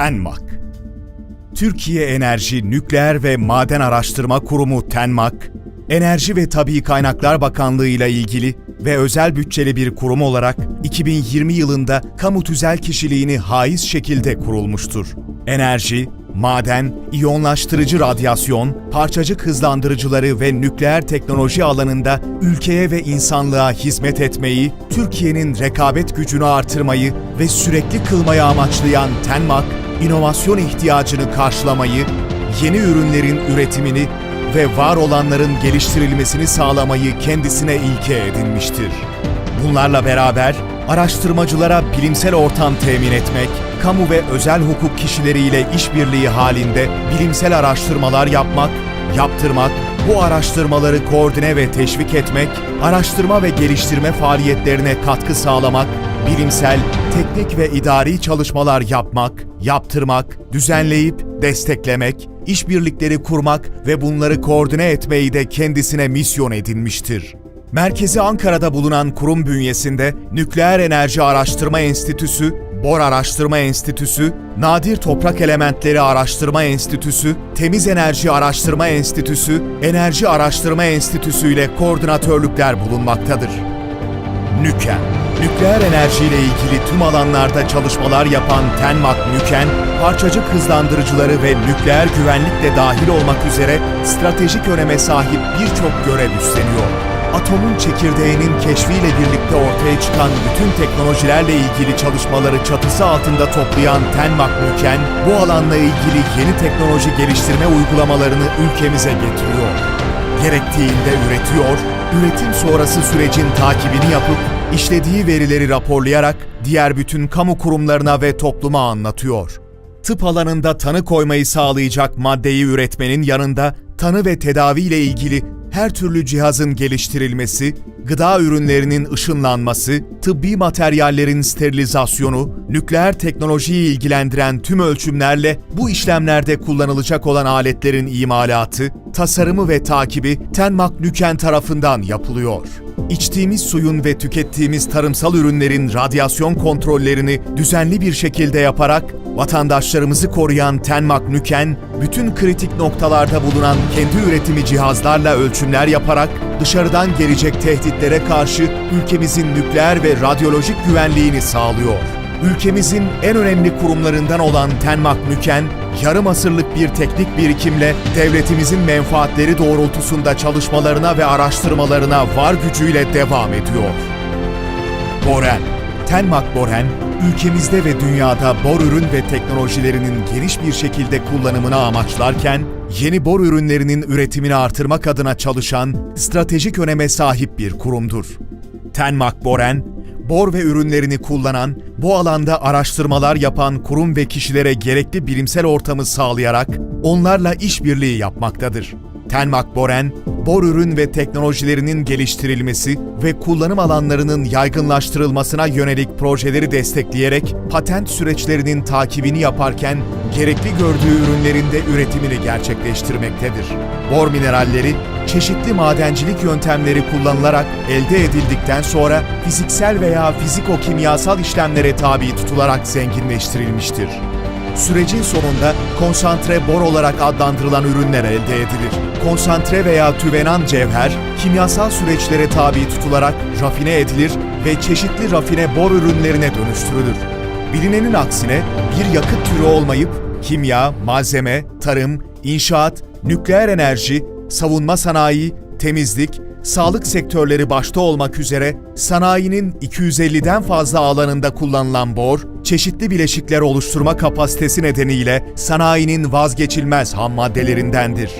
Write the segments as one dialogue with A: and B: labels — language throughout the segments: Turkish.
A: TENMAK Türkiye Enerji Nükleer ve Maden Araştırma Kurumu TENMAK, Enerji ve Tabii Kaynaklar Bakanlığı ile ilgili ve özel bütçeli bir kurum olarak 2020 yılında kamu tüzel kişiliğini haiz şekilde kurulmuştur. Enerji, maden, iyonlaştırıcı radyasyon, parçacık hızlandırıcıları ve nükleer teknoloji alanında ülkeye ve insanlığa hizmet etmeyi, Türkiye'nin rekabet gücünü artırmayı ve sürekli kılmayı amaçlayan TENMAK, inovasyon ihtiyacını karşılamayı, yeni ürünlerin üretimini ve var olanların geliştirilmesini sağlamayı kendisine ilke edinmiştir. Bunlarla beraber araştırmacılara bilimsel ortam temin etmek, kamu ve özel hukuk kişileriyle işbirliği halinde bilimsel araştırmalar yapmak, yaptırmak, bu araştırmaları koordine ve teşvik etmek, araştırma ve geliştirme faaliyetlerine katkı sağlamak, bilimsel, teknik ve idari çalışmalar yapmak, yaptırmak, düzenleyip desteklemek, işbirlikleri kurmak ve bunları koordine etmeyi de kendisine misyon edinmiştir. Merkezi Ankara'da bulunan kurum bünyesinde Nükleer Enerji Araştırma Enstitüsü, Bor Araştırma Enstitüsü, Nadir Toprak Elementleri Araştırma Enstitüsü, Temiz Enerji Araştırma Enstitüsü, Enerji Araştırma Enstitüsü ile koordinatörlükler bulunmaktadır. NÜKEN Nükleer enerji ile ilgili tüm alanlarda çalışmalar yapan TENMAK NÜKEN, parçacık hızlandırıcıları ve nükleer güvenlik de dahil olmak üzere stratejik öneme sahip birçok görev üstleniyor. Atomun çekirdeğinin keşfiyle birlikte ortaya çıkan bütün teknolojilerle ilgili çalışmaları çatısı altında toplayan TENMAK NÜKEN, bu alanla ilgili yeni teknoloji geliştirme uygulamalarını ülkemize getiriyor gerektiğinde üretiyor, üretim sonrası sürecin takibini yapıp, işlediği verileri raporlayarak diğer bütün kamu kurumlarına ve topluma anlatıyor. Tıp alanında tanı koymayı sağlayacak maddeyi üretmenin yanında tanı ve tedavi ile ilgili her türlü cihazın geliştirilmesi, gıda ürünlerinin ışınlanması, tıbbi materyallerin sterilizasyonu, nükleer teknolojiyi ilgilendiren tüm ölçümlerle bu işlemlerde kullanılacak olan aletlerin imalatı, tasarımı ve takibi Tenmak Nüken tarafından yapılıyor. İçtiğimiz suyun ve tükettiğimiz tarımsal ürünlerin radyasyon kontrollerini düzenli bir şekilde yaparak vatandaşlarımızı koruyan Tenmak Nüken, bütün kritik noktalarda bulunan kendi üretimi cihazlarla ölçümler yaparak dışarıdan gelecek tehditlere karşı ülkemizin nükleer ve radyolojik güvenliğini sağlıyor. Ülkemizin en önemli kurumlarından olan Tenmak Nüken, yarım asırlık bir teknik birikimle devletimizin menfaatleri doğrultusunda çalışmalarına ve araştırmalarına var gücüyle devam ediyor. Boren Tenmak Boren, ülkemizde ve dünyada bor ürün ve teknolojilerinin geniş bir şekilde kullanımını amaçlarken, yeni bor ürünlerinin üretimini artırmak adına çalışan stratejik öneme sahip bir kurumdur. Tenmak Boren, bor ve ürünlerini kullanan, bu alanda araştırmalar yapan kurum ve kişilere gerekli bilimsel ortamı sağlayarak onlarla işbirliği yapmaktadır. Tenmak Boren, bor ürün ve teknolojilerinin geliştirilmesi ve kullanım alanlarının yaygınlaştırılmasına yönelik projeleri destekleyerek patent süreçlerinin takibini yaparken gerekli gördüğü ürünlerin de üretimini gerçekleştirmektedir. Bor mineralleri çeşitli madencilik yöntemleri kullanılarak elde edildikten sonra fiziksel veya fiziko-kimyasal işlemlere tabi tutularak zenginleştirilmiştir. Sürecin sonunda konsantre bor olarak adlandırılan ürünler elde edilir. Konsantre veya tüvenan cevher, kimyasal süreçlere tabi tutularak rafine edilir ve çeşitli rafine bor ürünlerine dönüştürülür. Bilinenin aksine bir yakıt türü olmayıp kimya, malzeme, tarım, inşaat, nükleer enerji, savunma sanayi, temizlik, sağlık sektörleri başta olmak üzere sanayinin 250'den fazla alanında kullanılan bor, çeşitli bileşikler oluşturma kapasitesi nedeniyle sanayinin vazgeçilmez ham maddelerindendir.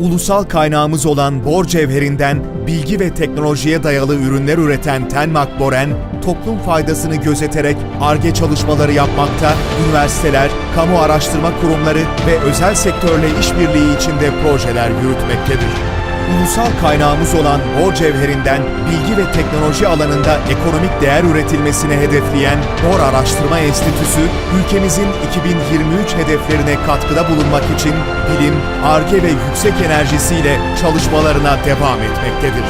A: Ulusal kaynağımız olan bor cevherinden bilgi ve teknolojiye dayalı ürünler üreten Tenmak Boren, toplum faydasını gözeterek ARGE çalışmaları yapmakta, üniversiteler, kamu araştırma kurumları ve özel sektörle işbirliği içinde projeler yürütmektedir ulusal kaynağımız olan bor cevherinden bilgi ve teknoloji alanında ekonomik değer üretilmesini hedefleyen Bor Araştırma Enstitüsü, ülkemizin 2023 hedeflerine katkıda bulunmak için bilim, arge ve yüksek enerjisiyle çalışmalarına devam etmektedir.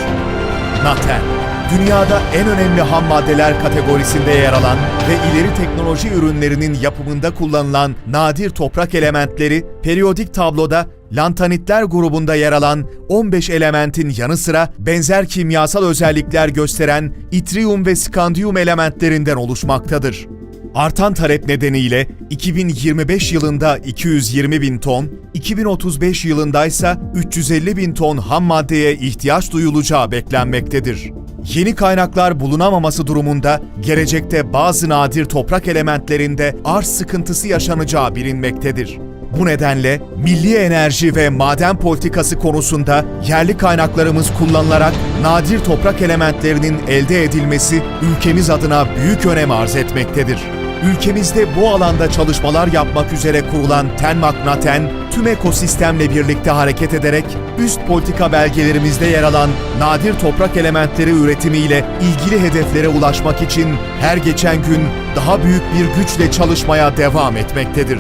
A: NATEN dünyada en önemli ham maddeler kategorisinde yer alan ve ileri teknoloji ürünlerinin yapımında kullanılan nadir toprak elementleri periyodik tabloda lantanitler grubunda yer alan 15 elementin yanı sıra benzer kimyasal özellikler gösteren itrium ve skandiyum elementlerinden oluşmaktadır. Artan talep nedeniyle 2025 yılında 220 bin ton, 2035 yılında ise 350 bin ton ham maddeye ihtiyaç duyulacağı beklenmektedir. Yeni kaynaklar bulunamaması durumunda gelecekte bazı nadir toprak elementlerinde arz sıkıntısı yaşanacağı bilinmektedir. Bu nedenle milli enerji ve maden politikası konusunda yerli kaynaklarımız kullanılarak nadir toprak elementlerinin elde edilmesi ülkemiz adına büyük önem arz etmektedir. Ülkemizde bu alanda çalışmalar yapmak üzere kurulan Tenmak Naten, tüm ekosistemle birlikte hareket ederek üst politika belgelerimizde yer alan nadir toprak elementleri üretimiyle ilgili hedeflere ulaşmak için her geçen gün daha büyük bir güçle çalışmaya devam etmektedir.